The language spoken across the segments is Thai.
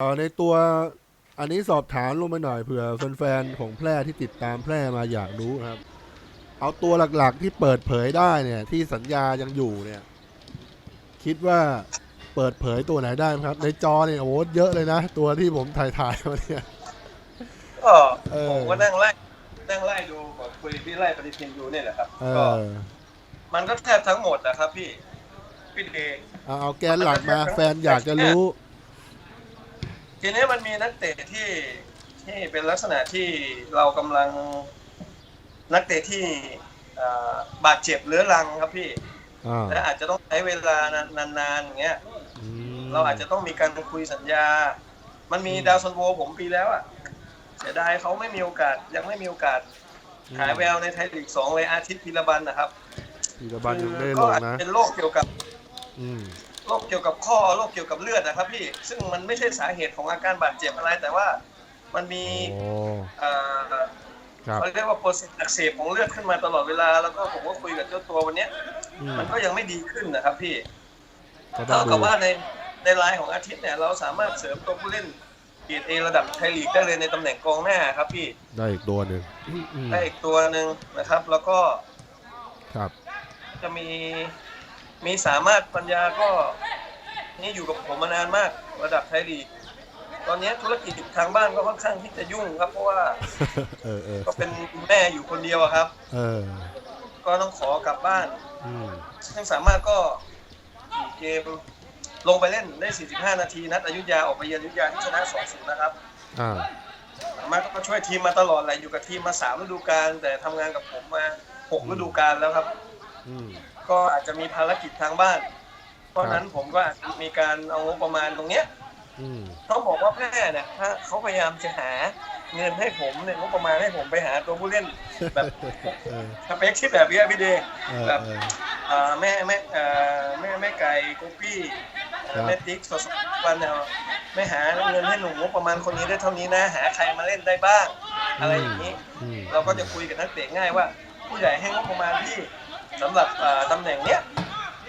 เออในตัวอันนี้สอบถามลงไปหน่อยเผื่อแฟนๆของแพร่ที่ติดตามแพร่มาอยากรู้ครับ เอาตัวหลักๆที่เปิดเผยได้เนี่ย ที่สัญญายังอยู่เนี่ย คิดว่าเปิดเผยตัวไหนได้ไหมครับ ในจอเนี่ยโอ้โหเยอะเลยนะ ตัวที่ผมถ่ายถ่ายๆมาเนี่ยก็เออผมก็นั่งไล่นั่งไล่ดูกับคุยพี่ไล่ปฏิทินอยู่เนี่ยแหละครับเอก็อมันก็แทบทั้งหมดนะครับพี่พี่เดย์เอาเอาแกนหลักมาแฟนอยากจะรู้ ทีนี้มันมีนักเตะที่ที่เป็นลักษณะที่เรากำลังนักเตะที่อ่าบาดเจ็บเรื้อรังครับพี่ อ่าและอาจจะต้องใช้เวลานานๆอย่างเงี้ย อืมเราอาจจะต้องมีการคุยสัญญา มันมีดาวซันโวผมปีแล้วอะ เสียดายเขาไม่มีโอกาสยังไม่มีโอกาสหายแววในไทยลีกสองเลยอาทิตย์พิรบันนะครับพีระบันยังไม่ได้ลก็งอาจนะจะเป็นโรคเกี่ยวกับอืม โรคเกี่ยวกับข้อโรคเกี่ยวกับเลือดนะครับพี่ซึ่งมันไม่ใช่สาเหตุของอาการบาดเจ็บอะไร แต่ว่ามันมีโอ้เอ่อครับ เขาเรียกว่าโปรเซสอักเสบของเลือดขึ้นมาตลอดเวลา แล้วก็ผมก็คุยกับเจ้าตัววันเนี้ย อืม มันก็ยังไม่ดีขึ้นนะครับพี่ ก็ต้อเท่างดูกับว่าในในไลน์ของอาทิตย์เนี่ยเราสามารถเสริมตัวผู้เล่นเกรดเอระดับไทยลีกได้เลยในตำแหน่งกองหน้าครับพี่ได้อีกตัวหนึ่งอืมได้อีกตัวหนึ่งนะครับ แล้วก็ครับ จะมี มีสามารถปัญญาก็นี่อยู่กับผมมานานมากระดับไทยลีกตอนนี้ธุรกิจทางบ้านก็ค่อนข้างที่จะยุ่งครับ เพราะว่าเออเออก็เป็นแม่อยู่คนเดียวอะครับเออก็ต้องขอกลับบ้านอืมซึ่งสามารถก็ขี่เกมลงไปเล่นได้ 45 นาที นัดอยุธยาออกไปเยือนอยุธยาที่ชนะ2-0นะครับอ่าสามารถก็ช่วยทีมมาตลอดแหละอยู่กับทีมมา3ฤดูกาลแต่ทำงานกับผมมา6ฤดูกาลแล้วครับอืม ก็อาจจะมีภารกิจทางบ้าน เพราะฉะนั้นผมก็อาจจะมีการเอางบประมาณตรงเนี้ยอืมต้องบอกว่าแพร่เนี่ยถ้าเขาพยายามจะหาเงินให้ผมเนี่ยงบประมาณให้ผมไปหาตัวผู้เล่นแบบเออสเปคที่แบบเนี้ยพี่เดย์เออแบบเออ เอ่อแม่แม่เอ่อแม่แม่ไก่กุ๊กปี้ครับ แม่ติ๊กสดๆวันเนี่ยไม่หาเงินให้หนุ่มงบประมาณคนนี้ได้เท่านี้นะหาใครมาเล่นได้บ้าง อะไรอย่างนี้ อืมเราก็จะคุยกับนักเตะง่ายว่า ผู้ใหญ่ให้งบประมาณที่ สำหรับเอ่อตำแหน่งเนี้ย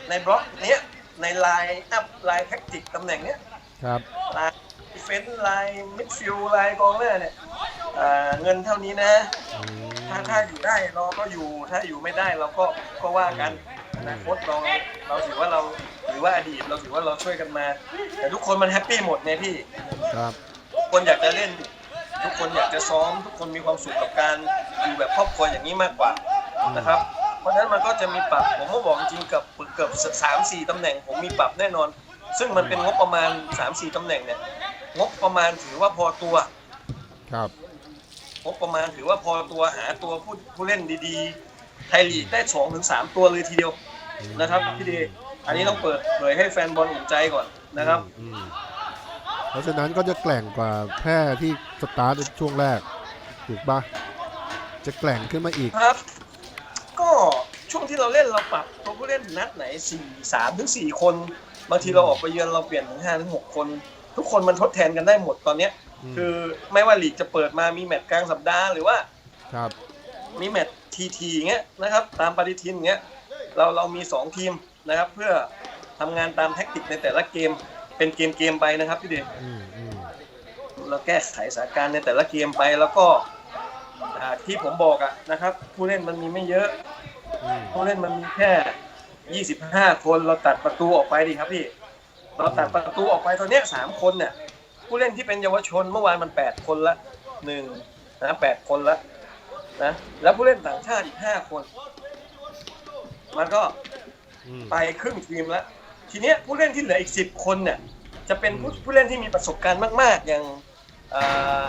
ในบล็อกเนี้ยในไลน์อัพไลน์แท็กติกตำแหน่งเนี้ยครับไลน์ดิเฟนส์ไลน์มิดฟิลด์ไลน์กองหน้าเนี่ยเอ่อเงินเท่านี้นะอืมถ้าถ้าอยู่ได้เราก็อยู่ถ้าอยู่ไม่ได้เราก็ก็ว่ากันอนาคตเราเราถือว่าเราถือว่าอดีตเราถือว่าเราช่วยกันมา แต่ทุกคนมันแฮปปี้หมดไงพี่ครับทุกคนอยากจะเล่น ทุกคนอยากจะซ้อม ทุกคนมีความสุขกับการอยู่แบบครอบครัวอย่างนี้มากกว่านะครับเพ ราะฉะนั้นมันก็จะมีปรับผมก็บอกจริงๆกับเกือบสามสี่ตำแหน่ง ผมมีปรับแน่นอน ซึ่งมันเป็นงบประมาณ3ามสี่ตำแหน่งเนี่ยงบประมาณถือว่าพอตัวครับงบประมาณถือว่าพอตัวหาตัวผู้ผู้เล่นดีๆ ไทยลีกได้สองถึงสามตัวเลยทีเดียวนะครับพี่เดชอันนี้ต้องเปิดเผยให้แฟนบอลอุ่นใจก่อนนะครับอืมเพราะฉะนั้นก็จะแกล่งกว่าแพร่ที่สตาร์ทในช่วงแรกถูกปะจะแกล่งขึ้นมาอีกครับก็ ช่วงที่เราเล่นเราปรับตัวผู้เล่นนัดไหนสี่สามถึงสี่คน บางทีเราออกไปเยือนเราเปลี่ยนถึงห้าถึงหกคน ทุกคนมันทดแทนกันได้หมดตอนเนี้ยอืมคือไม่ว่าลีกจะเปิดมามีแมตช์กลางสัปดาห์หรือว่าครับมีแมตช์ทีทีเงี้ยนะครับ ตามปฏิทินเงี้ยเราเรามี2ทีมนะครับ เพื่อทำงานตามแท็กติกในแต่ละเกมเป็นเกมเกมๆไปนะครับพี่เดชอืมอืมเราแก้ไขสถานการณ์ในแต่ละเกมไปแล้วก็อ่าที่ผมบอกอะนะครับ ผู้เล่นมันมีไม่เยอะอืม ผู้เล่นมันมีแค่ 25 คนเราตัดประตูออกไปดิครับพี่ เราตัดประตูออกไปตอนเนี้ยสามคนเนี่ย ผู้เล่นที่เป็นเยาวชนเมื่อวานมัน 8 คนละหนึ่งนะแปดคนละนะแล้วผู้เล่นต่างชาติอีก5คน มันก็อืมไปครึ่งทีมแล้วทีเนี้ยผู้เล่นที่เหลืออีก10คนเนี่ย จะเป็นผู้ผู้เล่นที่มีประสบการณ์มาก ๆ อย่างอ่า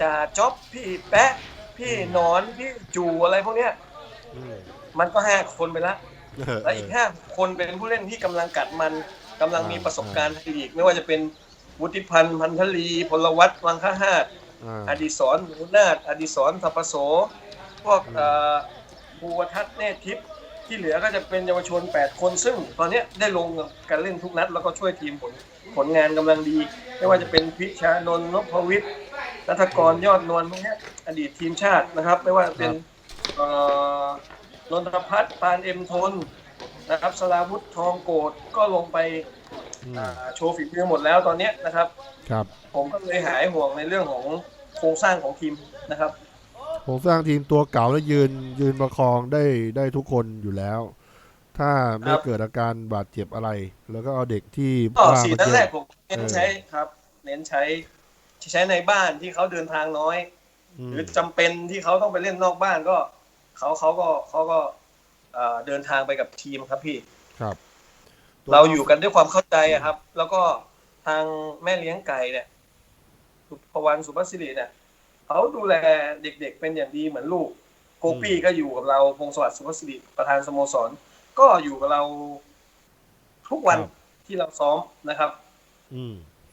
จ่าจ๊อบพี่แปะพี่หนอนพี่จูอะไรพวกเนี้ยอื มมันก็ห้าคนไปแล้วเออและอีกห้าคนเป็นผู้เล่นที่กำลังกัดมันกำลังมีประสบการณ์ในลีก ไม่ว่าจะเป็นวุฒิพันธ์พันธลี พลวัตวังคหาตอ่าอดิศรหนูนาถอดิศรทัพโสพวกอืมเอ่อภูวทัศน์เนตรทิพย์ที่เหลือก็จะเป็นเยาวชน 8 คนซึ่ง ตอนเนี้ยได้ลงกันเล่นทุกนัด แล้วก็ช่วยทีมผลผลงานกำลังดี ไม่ว่าจะเป็นพิชานนท์นพวิทย์นัทกรยอดนวลพวกเนี้ยอดีตทีมชาตินะครับ ไม่ว่าจะเป็นเอ่อ นนทพัฒน์ปานเอ็มทนนะครับสลาวุธทองโกดก็ลงไปอืมอ่าโชว์ฝีมือหมดแล้วตอนเนี้ยนะครับ ครับผมก็เลยหายห่วงในเรื่องของโครงสร้างของทีมนะครับผมสร้างทีมตัวเก่าแล้วยืนยืนประคองได้ได้ทุกคนอยู่แล้ว ถ้าไม่ครับ เกิดอาการบาดเจ็บอะไร แล้วก็เอาเด็กที่ก็ว่าสีมานัดเจแรอกผมเน้นใช้ครับ เน้นใช้ใช้ในบ้านที่เขาเดินทางน้อย อืมหรือจำเป็นที่เขาต้องไปเล่นนอกบ้านก็ เขาเขาก็เขาก็เอ่อเดินทางไปกับทีมครับพี่ครับ เราอยู่กันด้วยความเข้าใจอะครับ แล้วก็ทางแม่เลี้ยงไก่เนี่ยสุภวรรณสุภาษิริเนี่ยเขาดูแลเด็กๆ เป็นอย่างดีเหมือนลูก โกปี้ก็อยู่กับเราพงศวัสดิ์สุภาษิริประธานสโมสร ก็อยู่กับเราทุกวันครับที่เราซ้อมนะครับ อืม